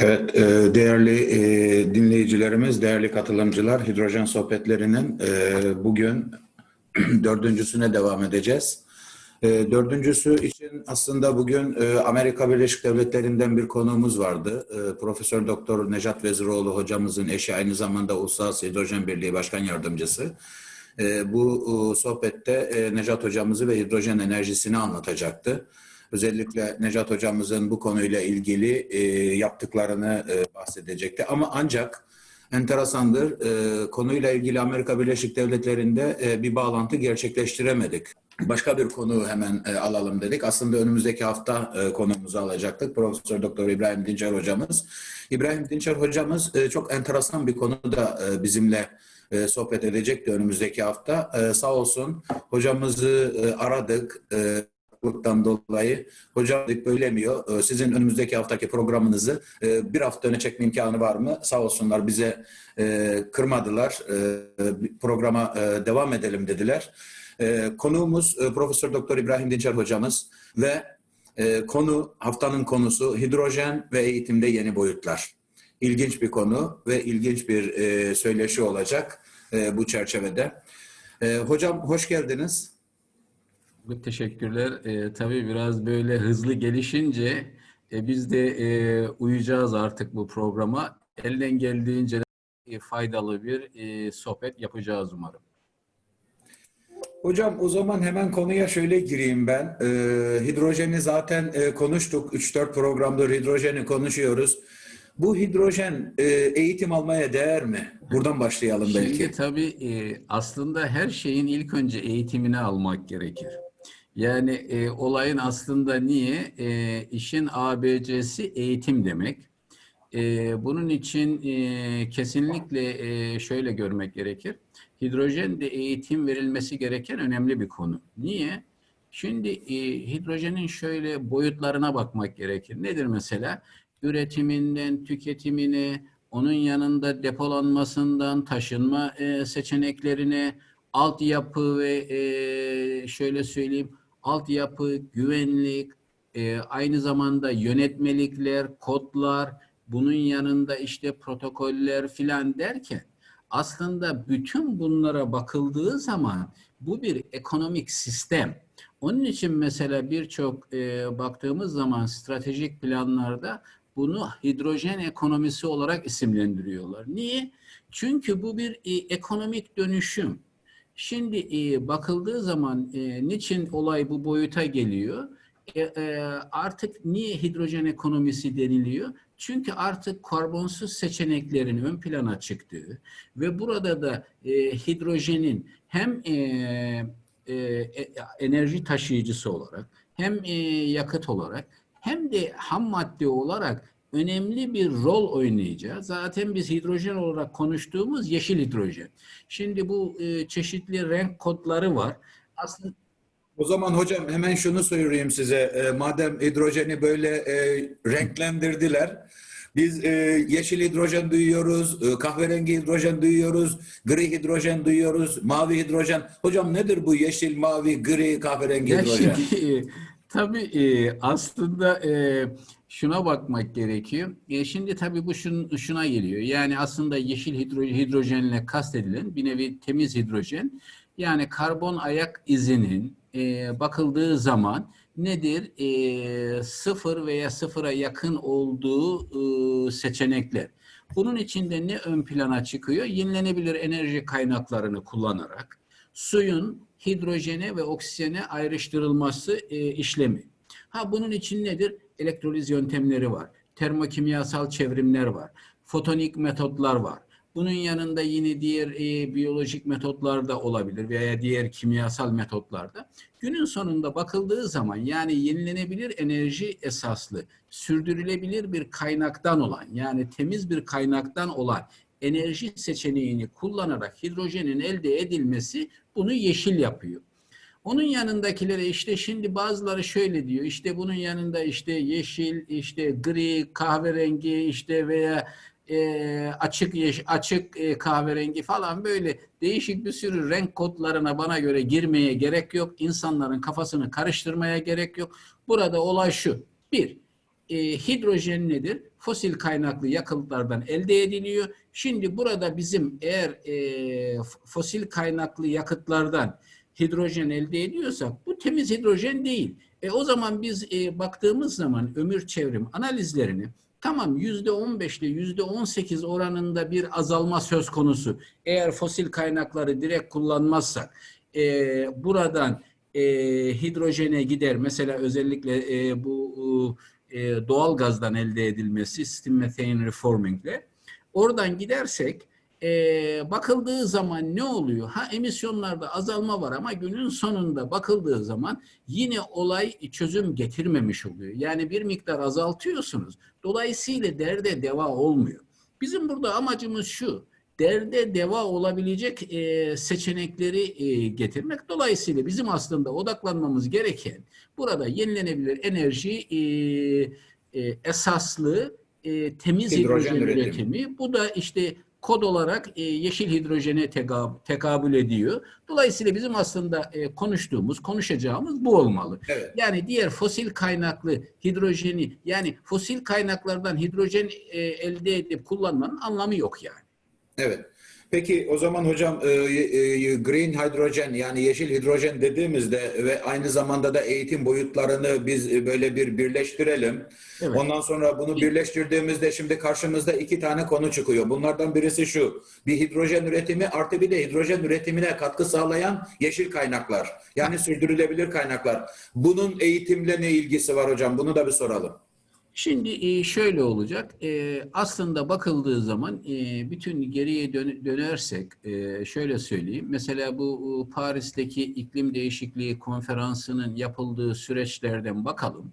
Evet, e, değerli e, dinleyicilerimiz, değerli katılımcılar, hidrojen sohbetlerinin e, bugün dördüncüsüne devam edeceğiz. Dördüncüsü için aslında bugün Amerika Birleşik Devletleri'nden bir konuğumuz vardı. Profesör Doktor Necat Veziroğlu hocamızın eşi aynı zamanda Uluslararası Hidrojen Birliği Başkan Yardımcısı. Bu sohbette Necat hocamızı ve hidrojen enerjisini anlatacaktı. Özellikle Necat hocamızın bu konuyla ilgili e, yaptıklarını e, bahsedecekti. Ama ancak enteresandır, e, konuyla ilgili Amerika Birleşik Devletleri'nde e, bir bağlantı gerçekleştiremedik. Başka bir konu hemen e, alalım dedik. Aslında önümüzdeki hafta e, konumuzu alacaktık. Profesör Doktor İbrahim Dinçer hocamız. İbrahim Dinçer hocamız e, çok enteresan bir konuda e, bizimle e, sohbet edecekti önümüzdeki hafta. E, sağ olsun hocamızı e, aradık. E, farklılıktan dolayı hocam bölemiyor. Ee, Sizin önümüzdeki haftaki programınızı e, bir hafta öne çekme imkanı var mı? Sağ olsunlar bize e, kırmadılar. E, Programa devam edelim dediler. Konuğumuz Profesör Doktor İbrahim Dinçer hocamız ve konu haftanın konusu hidrojen ve eğitimde yeni boyutlar. İlginç bir konu ve ilginç bir söyleşi olacak bu çerçevede. Hocam hoş geldiniz. Çok teşekkürler. Ee, tabii biraz böyle hızlı gelişince e, biz de e, uyacağız artık bu programa. Elden geldiğince e, faydalı bir e, sohbet yapacağız umarım. Hocam o zaman hemen konuya şöyle gireyim ben. Ee, hidrojeni zaten e, konuştuk. 3-4 programdır hidrojeni konuşuyoruz. Bu hidrojen e, eğitim almaya değer mi? Buradan başlayalım belki. Şimdi tabii e, aslında her şeyin ilk önce eğitimini almak gerekir. Yani e, olayın aslında niye? E, işin ABC'si eğitim demek. E, bunun için e, kesinlikle e, şöyle görmek gerekir. Hidrojen de eğitim verilmesi gereken önemli bir konu. Niye? Şimdi e, hidrojenin şöyle boyutlarına bakmak gerekir. Nedir mesela? Üretiminden tüketimine, onun yanında depolanmasından taşınma e, seçeneklerine, altyapı ve e, şöyle söyleyeyim, altyapı, güvenlik, e, aynı zamanda yönetmelikler, kodlar, bunun yanında işte protokoller filan derken aslında bütün bunlara bakıldığı zaman bu bir ekonomik sistem. Onun için mesela birçok e, baktığımız zaman stratejik planlarda bunu hidrojen ekonomisi olarak isimlendiriyorlar. Niye? Çünkü bu bir e, ekonomik dönüşüm. Şimdi e, bakıldığı zaman e, niçin olay bu boyuta geliyor? E, e, artık niye hidrojen ekonomisi deniliyor? Çünkü artık karbonsuz seçeneklerin ön plana çıktığı ve burada da e, hidrojenin hem e, e, enerji taşıyıcısı olarak hem e, yakıt olarak hem de ham madde olarak önemli bir rol oynayacağı. Zaten biz hidrojen olarak konuştuğumuz yeşil hidrojen. Şimdi bu e, çeşitli renk kodları var. Aslında O zaman hocam hemen şunu söyleyeyim size. E, madem hidrojeni böyle e, renklendirdiler. Biz e, yeşil hidrojen duyuyoruz, e, kahverengi hidrojen duyuyoruz, gri hidrojen duyuyoruz, mavi hidrojen. Hocam nedir bu yeşil, mavi, gri, kahverengi Ya hidrojen? şimdi tabii aslında şuna bakmak gerekiyor. Şimdi tabii bu şun, şuna geliyor. Yani aslında yeşil hidro, hidrojenle kastedilen bir nevi temiz hidrojen. Yani karbon ayak izinin bakıldığı zaman nedir? Sıfır veya sıfıra yakın olduğu seçenekler. Bunun içinde ne ön plana çıkıyor? Yenilenebilir enerji kaynaklarını kullanarak suyun hidrojene ve oksijene ayrıştırılması e, işlemi. Ha bunun için nedir? Elektroliz yöntemleri var. Termokimyasal çevrimler var. Fotonik metotlar var. Bunun yanında yine diğer e, biyolojik metotlar da olabilir veya diğer kimyasal metotlarda. Günün sonunda bakıldığı zaman yani yenilenebilir enerji esaslı, sürdürülebilir bir kaynaktan olan yani temiz bir kaynaktan olan enerji seçeneğini kullanarak hidrojenin elde edilmesi bunu yeşil yapıyor. Onun yanındakilere işte şimdi bazıları şöyle diyor işte bunun yanında işte yeşil, işte gri, kahverengi işte veya e, açık yeş, açık e, kahverengi falan böyle değişik bir sürü renk kodlarına bana göre girmeye gerek yok. İnsanların kafasını karıştırmaya gerek yok. Burada olay şu. Bir, e, hidrojen nedir? Fosil kaynaklı yakıtlardan elde ediliyor. Şimdi burada bizim eğer e, fosil kaynaklı yakıtlardan hidrojen elde ediyorsak bu temiz hidrojen değil. E, o zaman biz e, baktığımız zaman ömür çevrim analizlerini tamam yüzde 15 ile yüzde 18 oranında bir azalma söz konusu. Eğer fosil kaynakları direkt kullanmazsak e, buradan e, hidrojene gider. Mesela özellikle e, bu e, doğal gazdan elde edilmesi steam methane reformingle. Oradan gidersek e, bakıldığı zaman ne oluyor? Ha emisyonlarda azalma var ama günün sonunda bakıldığı zaman yine olay çözüm getirmemiş oluyor. Yani bir miktar azaltıyorsunuz. Dolayısıyla derde deva olmuyor. Bizim burada amacımız şu. Derde deva olabilecek e, seçenekleri e, getirmek. Dolayısıyla bizim aslında odaklanmamız gereken burada yenilenebilir enerji e, e, esaslı e, temiz Hidrojen hidrojen, üretimi. üretimi. Bu da işte kod olarak e, yeşil hidrojene teka- tekabül ediyor. Dolayısıyla bizim aslında e, konuştuğumuz, konuşacağımız bu olmalı. Evet. Yani diğer fosil kaynaklı hidrojeni yani fosil kaynaklardan hidrojen e, elde edip kullanmanın anlamı yok yani. Evet. Peki o zaman hocam e, e, green hydrogen yani yeşil hidrojen dediğimizde ve aynı zamanda da eğitim boyutlarını biz e, böyle bir birleştirelim. Evet. Ondan sonra bunu birleştirdiğimizde şimdi karşımızda iki tane konu çıkıyor. Bunlardan birisi şu. Bir hidrojen üretimi artı bir de hidrojen üretimine katkı sağlayan yeşil kaynaklar. Yani sürdürülebilir kaynaklar. Bunun eğitimle ne ilgisi var hocam? Bunu da bir soralım. Şimdi e, şöyle olacak. E, Aslında bakıldığı zaman e, bütün geriye dön- dönersek şöyle söyleyeyim. Mesela bu Paris'teki iklim değişikliği konferansının yapıldığı süreçlerden bakalım.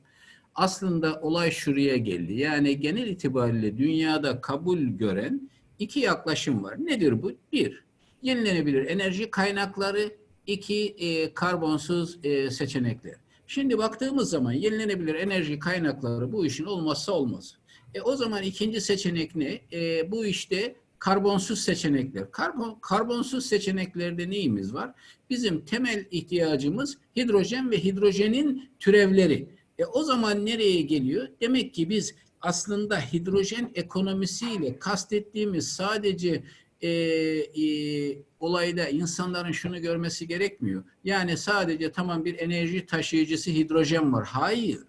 Aslında olay şuraya geldi. Yani genel itibariyle dünyada kabul gören iki yaklaşım var. Nedir bu? Bir, yenilenebilir enerji kaynakları. iki karbonsuz seçenekler. Şimdi baktığımız zaman yenilenebilir enerji kaynakları bu işin olmazsa olmazı. E, o zaman ikinci seçenek ne? E, bu işte karbonsuz seçenekler. Karbon, karbonsuz seçeneklerde neyimiz var? Bizim temel ihtiyacımız hidrojen ve hidrojenin türevleri. E, o zaman nereye geliyor? Demek ki biz aslında hidrojen ekonomisiyle kastettiğimiz sadece e, e, olayda insanların şunu görmesi gerekmiyor. Yani sadece tamam bir enerji taşıyıcısı hidrojen var. Hayır.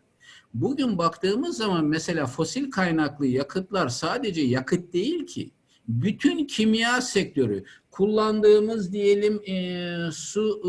Bugün baktığımız zaman mesela fosil kaynaklı yakıtlar sadece yakıt değil ki. Bütün kimya sektörü kullandığımız diyelim e, su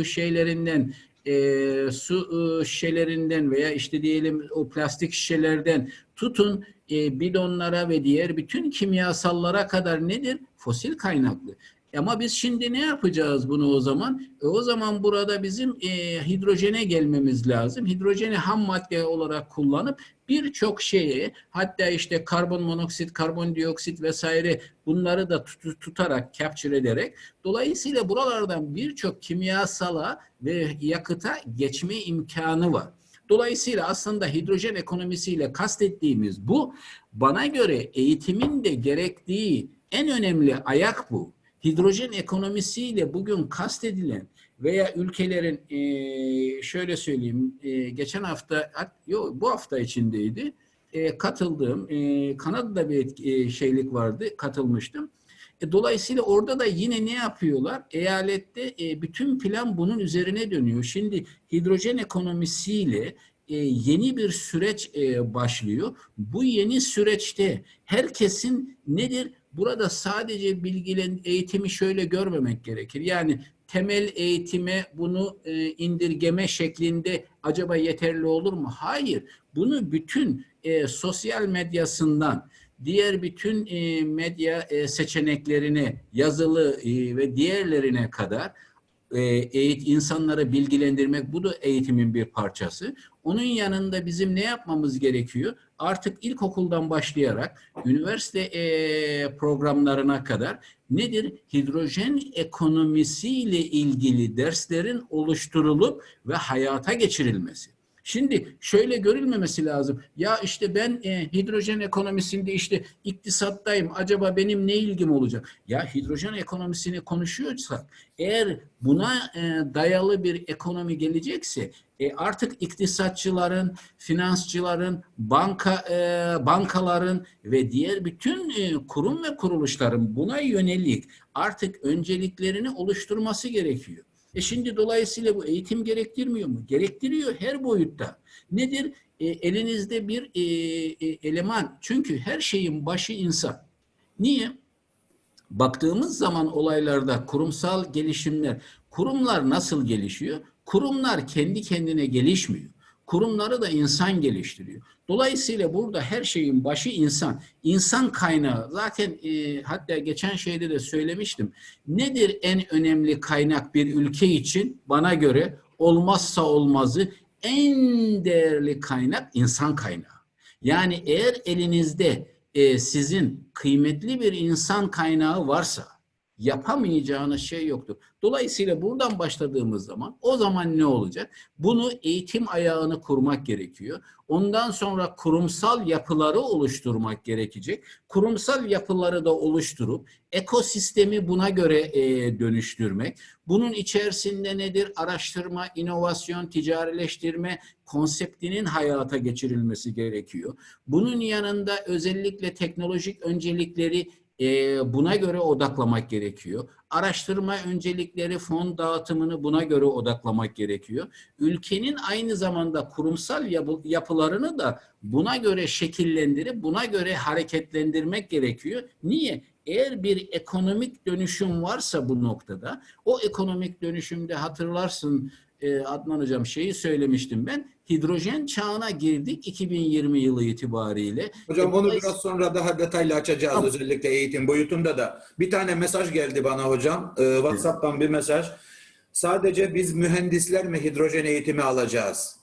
e, şeylerinden e, su e, şişelerinden veya işte diyelim o plastik şişelerden tutun e, bidonlara ve diğer bütün kimyasallara kadar nedir? Fosil kaynaklı. Ama biz şimdi ne yapacağız bunu o zaman? E, o zaman burada bizim e, hidrojene gelmemiz lazım. Hidrojeni ham madde olarak kullanıp birçok şeye hatta işte karbon monoksit, karbondioksit vesaire bunları da tut- tutarak, capture ederek dolayısıyla buralardan birçok kimyasala ve yakıta geçme imkanı var. Dolayısıyla aslında hidrojen ekonomisiyle kastettiğimiz bu. Bana göre eğitimin de gerektiği en önemli ayak bu. Hidrojen ekonomisiyle bugün kastedilen veya ülkelerin eee, şöyle söyleyeyim eee, geçen hafta yok bu hafta içindeydi eee, katıldığım eee, Kanada'da bir etki- eee, şeylik vardı katılmıştım. E, dolayısıyla orada da yine ne yapıyorlar? Eyalette e, bütün plan bunun üzerine dönüyor. Şimdi hidrojen ekonomisiyle e, yeni bir süreç e, başlıyor. Bu yeni süreçte herkesin nedir? Burada sadece bilgilen eğitimi şöyle görmemek gerekir. Yani temel eğitime bunu e, indirgeme şeklinde acaba yeterli olur mu? Hayır. Bunu bütün e, sosyal medyasından diğer bütün e, medya e, seçeneklerine yazılı e, ve diğerlerine kadar e, eğit insanları bilgilendirmek bu da eğitimin bir parçası. Onun yanında bizim ne yapmamız gerekiyor? Artık ilkokuldan başlayarak üniversite e, programlarına kadar nedir? Hidrojen ekonomisiyle ilgili derslerin oluşturulup ve hayata geçirilmesi. Şimdi şöyle görülmemesi lazım. Ya işte ben e, hidrojen ekonomisinde işte iktisattayım. Acaba benim ne ilgim olacak? Ya hidrojen ekonomisini konuşuyorsak eğer buna e, dayalı bir ekonomi gelecekse e, artık iktisatçıların, finansçıların, banka e, bankaların ve diğer bütün e, kurum ve kuruluşların buna yönelik artık önceliklerini oluşturması gerekiyor. E şimdi dolayısıyla bu eğitim gerektirmiyor mu? Gerektiriyor her boyutta. Nedir? E, elinizde bir e, e, eleman. Çünkü her şeyin başı insan. Niye? Baktığımız zaman olaylarda kurumsal gelişimler, kurumlar nasıl gelişiyor? Kurumlar kendi kendine gelişmiyor. Kurumları da insan geliştiriyor. Dolayısıyla burada her şeyin başı insan. İnsan kaynağı. Zaten e, hatta geçen şeyde de söylemiştim. Nedir en önemli kaynak bir ülke için? Bana göre olmazsa olmazı en değerli kaynak insan kaynağı. Yani eğer elinizde e, sizin kıymetli bir insan kaynağı varsa yapamayacağınız şey yoktur. Dolayısıyla buradan başladığımız zaman o zaman ne olacak? Bunu eğitim ayağını kurmak gerekiyor. Ondan sonra kurumsal yapıları oluşturmak gerekecek. Kurumsal yapıları da oluşturup ekosistemi buna göre e, dönüştürmek. Bunun içerisinde nedir? Araştırma, inovasyon, ticarileştirme konseptinin hayata geçirilmesi gerekiyor. Bunun yanında özellikle teknolojik öncelikleri e, buna göre odaklamak gerekiyor. Araştırma öncelikleri, fon dağıtımını buna göre odaklamak gerekiyor. Ülkenin aynı zamanda kurumsal yapı- yapılarını da buna göre şekillendirip buna göre hareketlendirmek gerekiyor. Niye? Eğer bir ekonomik dönüşüm varsa bu noktada, o ekonomik dönüşümde hatırlarsın Adnan Hocam şeyi söylemiştim ben, hidrojen çağına girdik 2020 yılı itibariyle. Hocam E, dolayısıyla- biraz sonra daha detaylı açacağız Tamam. özellikle eğitim boyutunda da. Bir tane mesaj geldi bana hocam. Ee, WhatsApp'tan bir mesaj. Sadece biz mühendisler mi hidrojen eğitimi alacağız?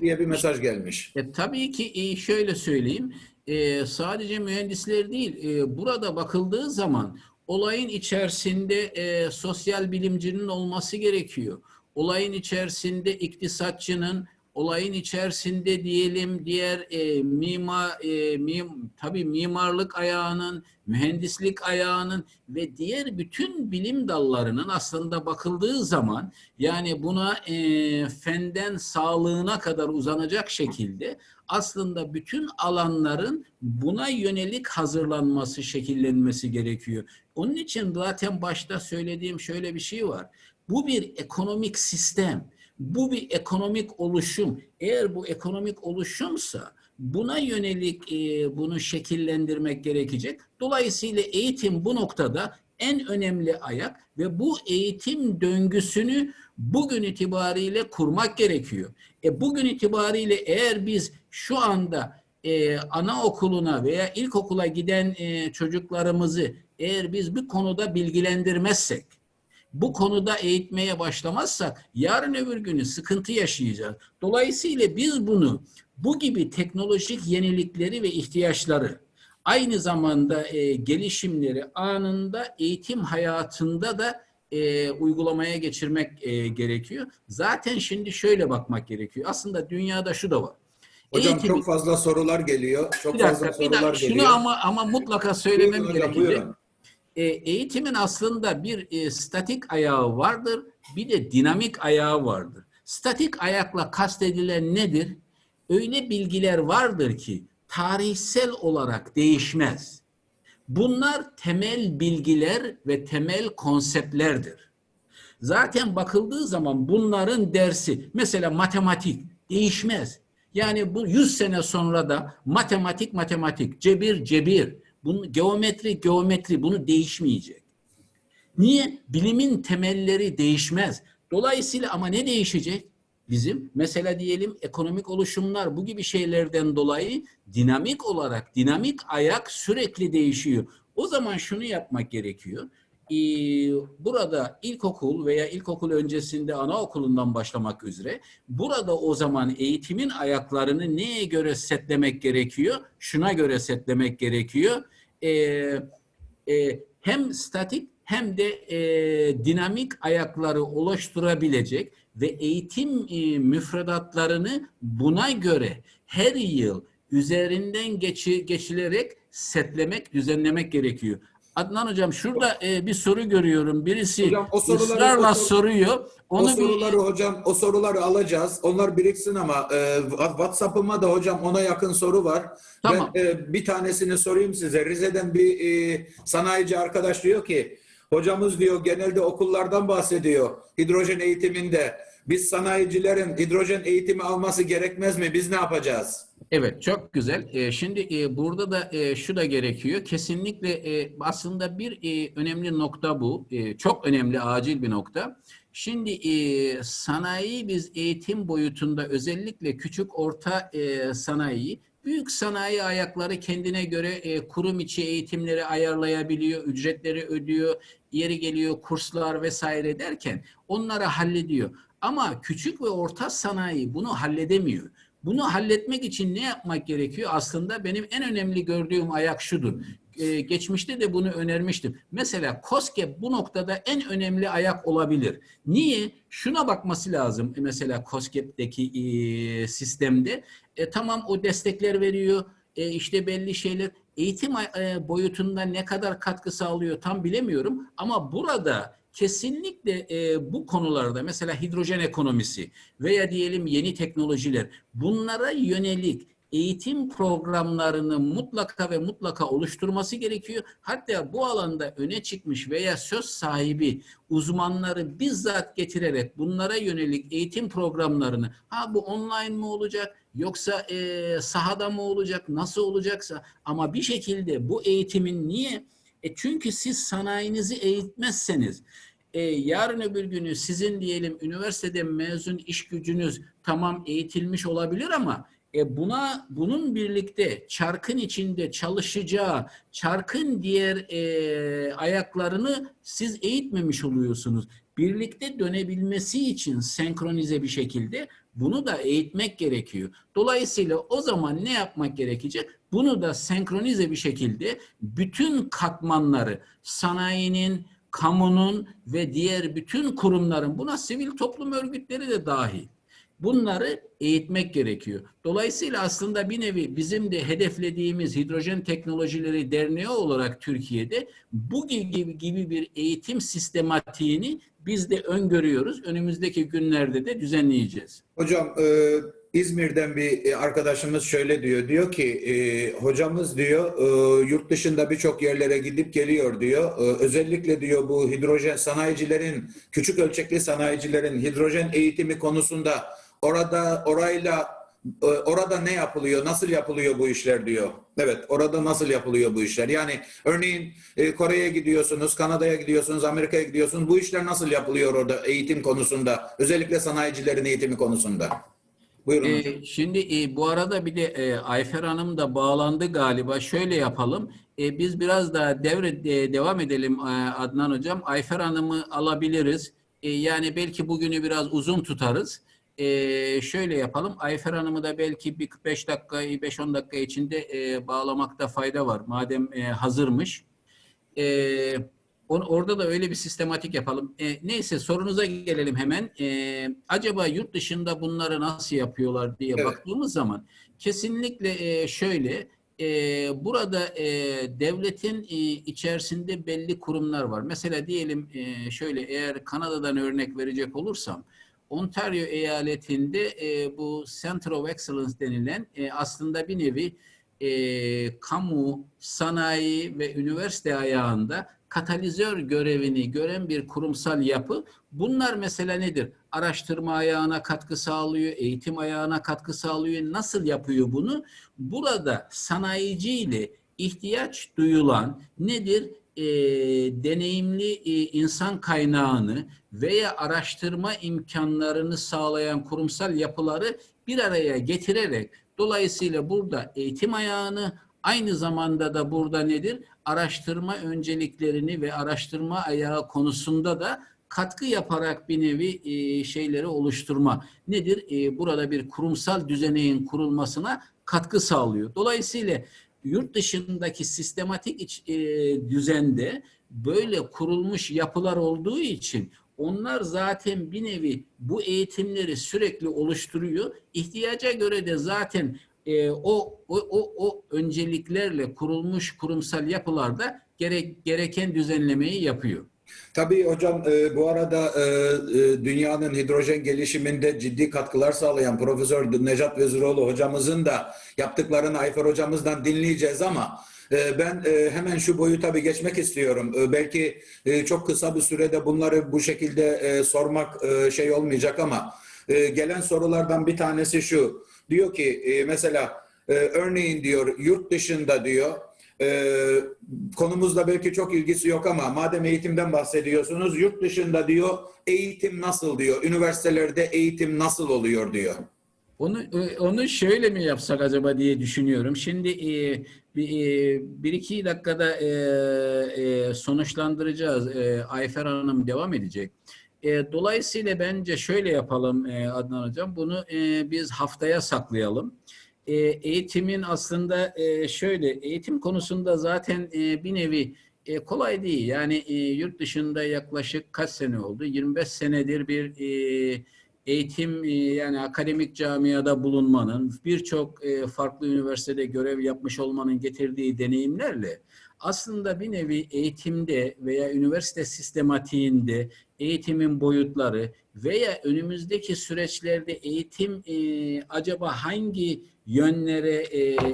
diye bir mesaj gelmiş. E, tabii ki e, şöyle söyleyeyim. E, sadece mühendisler değil. e, burada bakıldığı zaman olayın içerisinde e, sosyal bilimcinin olması gerekiyor. Olayın içerisinde iktisatçının, olayın içerisinde diyelim diğer e, mima, e, mim, tabii mimarlık ayağının, mühendislik ayağının ve diğer bütün bilim dallarının aslında bakıldığı zaman yani buna e, fenden sağlığına kadar uzanacak şekilde aslında bütün alanların buna yönelik hazırlanması, şekillenmesi gerekiyor. Onun için zaten başta söylediğim şöyle bir şey var. Bu bir ekonomik sistem. Bu bir ekonomik oluşum. Eğer bu ekonomik oluşumsa buna yönelik e, bunu şekillendirmek gerekecek. Dolayısıyla eğitim bu noktada en önemli ayak ve bu eğitim döngüsünü bugün itibariyle kurmak gerekiyor. E bugün itibariyle eğer biz şu anda e, anaokuluna veya ilkokula giden e, çocuklarımızı eğer biz bir konuda bilgilendirmezsek, bu konuda eğitmeye başlamazsak yarın öbür günü sıkıntı yaşayacağız. Dolayısıyla biz bunu bu gibi teknolojik yenilikleri ve ihtiyaçları aynı zamanda e, gelişimleri anında eğitim hayatında da e, uygulamaya geçirmek e, gerekiyor. Zaten şimdi şöyle bakmak gerekiyor. Aslında dünyada şu da var. Hocam Eğitimi- çok fazla sorular geliyor. Çok bir fazla dakika, bir sorular dakika. geliyor. Şunu ama ama mutlaka söylemem Buyurun buyurun. E, eğitimin aslında bir e, statik ayağı vardır, bir de dinamik ayağı vardır. Statik ayakla kastedilen nedir? Öyle bilgiler vardır ki tarihsel olarak değişmez. Bunlar temel bilgiler ve temel konseptlerdir. Zaten bakıldığı zaman bunların dersi mesela matematik değişmez. Yani bu 100 sene sonra da matematik matematik, cebir cebir, bunun geometri geometri bunu değişmeyecek. Niye? Bilimin temelleri değişmez. Dolayısıyla ama ne değişecek? Bizim mesela diyelim ekonomik oluşumlar bu gibi şeylerden dolayı dinamik olarak dinamik ayak sürekli değişiyor. O zaman şunu yapmak gerekiyor. Ee, burada ilkokul veya ilkokul öncesinde anaokulundan başlamak üzere burada o zaman eğitimin ayaklarını neye göre setlemek gerekiyor? Şuna göre setlemek gerekiyor. Ee, e, hem statik hem de e, dinamik ayakları oluşturabilecek ve eğitim e, müfredatlarını buna göre her yıl üzerinden geçi, geçilerek setlemek, düzenlemek gerekiyor. Adnan hocam şurada e, bir soru görüyorum. Birisi Hocam, o soruları- ısrarla o sor- soruyor. O Onu bir soruları hocam, o soruları alacağız. Onlar biriksin ama e, WhatsApp'ıma da hocam ona yakın soru var. Tamam. Ben e, bir tanesini sorayım size. Rize'den bir e, sanayici arkadaş diyor ki, hocamız diyor genelde okullardan bahsediyor hidrojen eğitiminde. Biz sanayicilerin hidrojen eğitimi alması gerekmez mi? Biz ne yapacağız? Evet, çok güzel. Ee, şimdi e, burada da e, şu da gerekiyor. Kesinlikle e, aslında bir önemli nokta bu. Çok önemli, acil bir nokta. Şimdi sanayi biz eğitim boyutunda özellikle küçük orta e, sanayi, büyük sanayi ayakları kendine göre kurum içi eğitimleri ayarlayabiliyor, ücretleri ödüyor, yeri geliyor kurslar vesaire derken onları hallediyor. Ama küçük ve orta sanayi bunu halledemiyor. Bunu halletmek için ne yapmak gerekiyor? Aslında benim en önemli gördüğüm ayak şudur. Ee, geçmişte de bunu önermiştim. Mesela COSGAP bu noktada en önemli ayak olabilir. Niye? Şuna bakması lazım. E, Mesela COSGAP'teki e, sistemde e, tamam o destekler veriyor. E, işte belli şeyler eğitim e, boyutunda ne kadar katkı sağlıyor tam bilemiyorum. Ama burada kesinlikle e, bu konularda mesela hidrojen ekonomisi veya diyelim yeni teknolojiler bunlara yönelik eğitim programlarını mutlaka ve mutlaka oluşturması gerekiyor. Hatta bu alanda öne çıkmış veya söz sahibi uzmanları bizzat getirerek bunlara yönelik eğitim programlarını ha bu online mi olacak yoksa e, sahada mı olacak nasıl olacaksa ama bir şekilde bu eğitimin niye e çünkü siz sanayinizi eğitmezseniz e, yarın öbür günü sizin diyelim üniversiteden mezun iş gücünüz tamam eğitilmiş olabilir ama e, buna bunun birlikte çarkın içinde çalışacağı çarkın diğer e, ayaklarını siz eğitmemiş oluyorsunuz. Birlikte dönebilmesi için senkronize bir şekilde bunu da eğitmek gerekiyor. Dolayısıyla o zaman ne yapmak gerekecek? Bunu da senkronize bir şekilde bütün katmanları sanayinin, kamunun ve diğer bütün kurumların buna sivil toplum örgütleri de dahil. Bunları eğitmek gerekiyor. Dolayısıyla aslında bir nevi bizim de hedeflediğimiz Hidrojen Teknolojileri Derneği olarak Türkiye'de bu gibi, bir eğitim sistematiğini biz de öngörüyoruz. Önümüzdeki günlerde de düzenleyeceğiz. Hocam e, İzmir'den bir e, arkadaşımız şöyle diyor. Diyor ki e, hocamız diyor e, yurt dışında birçok yerlere gidip geliyor diyor. E, özellikle diyor bu hidrojen sanayicilerin, küçük ölçekli sanayicilerin hidrojen eğitimi konusunda orada orayla e, orada ne yapılıyor, nasıl yapılıyor bu işler diyor. Evet, orada nasıl yapılıyor bu işler? Yani örneğin e, Kore'ye gidiyorsunuz, Kanada'ya gidiyorsunuz, Amerika'ya gidiyorsunuz. Bu işler nasıl yapılıyor orada eğitim konusunda? Özellikle sanayicilerin eğitimi konusunda. Buyurun. Ee, şimdi e, bu arada bir de e, Ayfer Hanım da bağlandı galiba. Şöyle yapalım. E, biz biraz daha devre e, devam edelim e, Adnan Hocam. Ayfer Hanım'ı alabiliriz. E, yani belki bugünü biraz uzun tutarız. E, şöyle yapalım. Ayfer Hanım'ı da belki bir 5 dakika, 5-10 dakika içinde e, bağlamakta fayda var. Madem e, hazırmış. E, on- orada da öyle bir sistematik yapalım. E, neyse sorunuza gelelim hemen. E, acaba yurt dışında bunları nasıl yapıyorlar diye Evet. baktığımız zaman kesinlikle e, şöyle e, burada e, devletin e, içerisinde belli kurumlar var. Mesela diyelim e, şöyle eğer Kanada'dan örnek verecek olursam Ontario eyaletinde e, bu Center of Excellence denilen e, aslında bir nevi e, kamu, sanayi ve üniversite ayağında katalizör görevini gören bir kurumsal yapı. Bunlar mesela nedir? Araştırma ayağına katkı sağlıyor, eğitim ayağına katkı sağlıyor. Nasıl yapıyor bunu? Burada sanayiciyle ihtiyaç duyulan nedir? E, deneyimli e, insan kaynağını veya araştırma imkanlarını sağlayan kurumsal yapıları bir araya getirerek dolayısıyla burada eğitim ayağını aynı zamanda da burada nedir? Araştırma önceliklerini ve araştırma ayağı konusunda da katkı yaparak bir nevi e, şeyleri oluşturma. Nedir? E, burada bir kurumsal düzeneğin kurulmasına katkı sağlıyor. Dolayısıyla yurt dışındaki sistematik iç, e, düzende böyle kurulmuş yapılar olduğu için onlar zaten bir nevi bu eğitimleri sürekli oluşturuyor. İhtiyaca göre de zaten e, o, o, o, o önceliklerle kurulmuş kurumsal yapılarda gerek, gereken düzenlemeyi yapıyor. Tabii hocam e, bu arada e, e, dünyanın hidrojen gelişiminde ciddi katkılar sağlayan Profesör Necat Veziroğlu hocamızın da yaptıklarını Ayfer hocamızdan dinleyeceğiz ama ben hemen şu boyu tabii geçmek istiyorum. Belki çok kısa bir sürede bunları bu şekilde sormak şey olmayacak ama gelen sorulardan bir tanesi şu. Diyor ki mesela e, örneğin diyor yurt dışında diyor ee, konumuzla belki çok ilgisi yok ama madem eğitimden bahsediyorsunuz yurt dışında diyor eğitim nasıl diyor üniversitelerde eğitim nasıl oluyor diyor. Onu e, onu şöyle mi yapsak acaba diye düşünüyorum. Şimdi e, bir, e, bir iki dakikada e, e, sonuçlandıracağız. E, Ayfer Hanım devam edecek. E, dolayısıyla bence şöyle yapalım e, Adnan Hocam. Bunu e, biz haftaya saklayalım. E, eğitimin aslında e, şöyle eğitim konusunda zaten e, bir nevi e, kolay değil. Yani e, yurt dışında yaklaşık kaç sene oldu? 25 senedir bir e, eğitim e, yani akademik camiada bulunmanın, birçok e, farklı üniversitede görev yapmış olmanın getirdiği deneyimlerle aslında bir nevi eğitimde veya üniversite sistematiğinde eğitimin boyutları veya önümüzdeki süreçlerde eğitim e, acaba hangi yönlere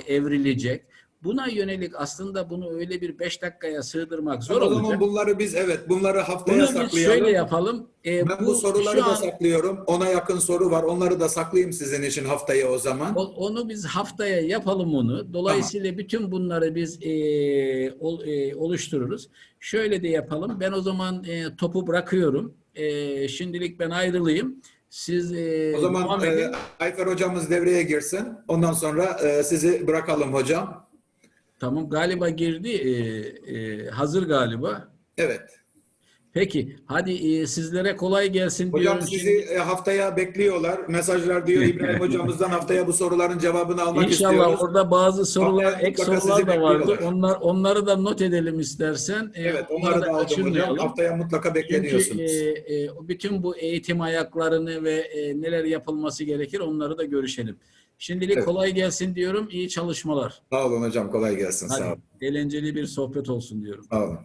evrilecek? Buna yönelik aslında bunu öyle bir beş dakikaya sığdırmak zor o zaman olacak. bunları biz evet bunları haftaya Bunu saklayalım. şöyle yapalım. E, ben bu, soruları şu da an- saklıyorum. Ona yakın soru var. Onları da saklayayım sizin için haftaya o zaman. O- Onu biz haftaya yapalım onu. Dolayısıyla bütün bunları biz e, ol- e, oluştururuz. Şöyle de yapalım. Ben o zaman e, topu bırakıyorum. E, şimdilik ben ayrılayım. Siz e, O zaman e, Ayfer hocamız devreye girsin. Ondan sonra e, sizi bırakalım hocam. Tamam galiba girdi. E, e, hazır galiba. Evet. Peki hadi e, sizlere kolay gelsin Hocam diyorum. sizi e, haftaya bekliyorlar. Mesajlar diyor İbrahim hocamızdan haftaya bu soruların cevabını almak İnşallah istiyoruz. orada bazı sorular, Haftaya ek mutlaka sorular sizi da vardı. bekliyorlar. Onlar onları da not edelim istersen. E, Evet onları da aldım hocam. kaçırmayalım. Haftaya mutlaka Çünkü bekleniyorsunuz. e, e, bütün bu eğitim ayaklarını ve e, neler yapılması gerekir onları da görüşelim. Şimdilik Evet. kolay gelsin diyorum. İyi çalışmalar. Sağ olun hocam kolay gelsin. Sağ Hadi olun. eğlenceli bir sohbet olsun diyorum. Sağ olun.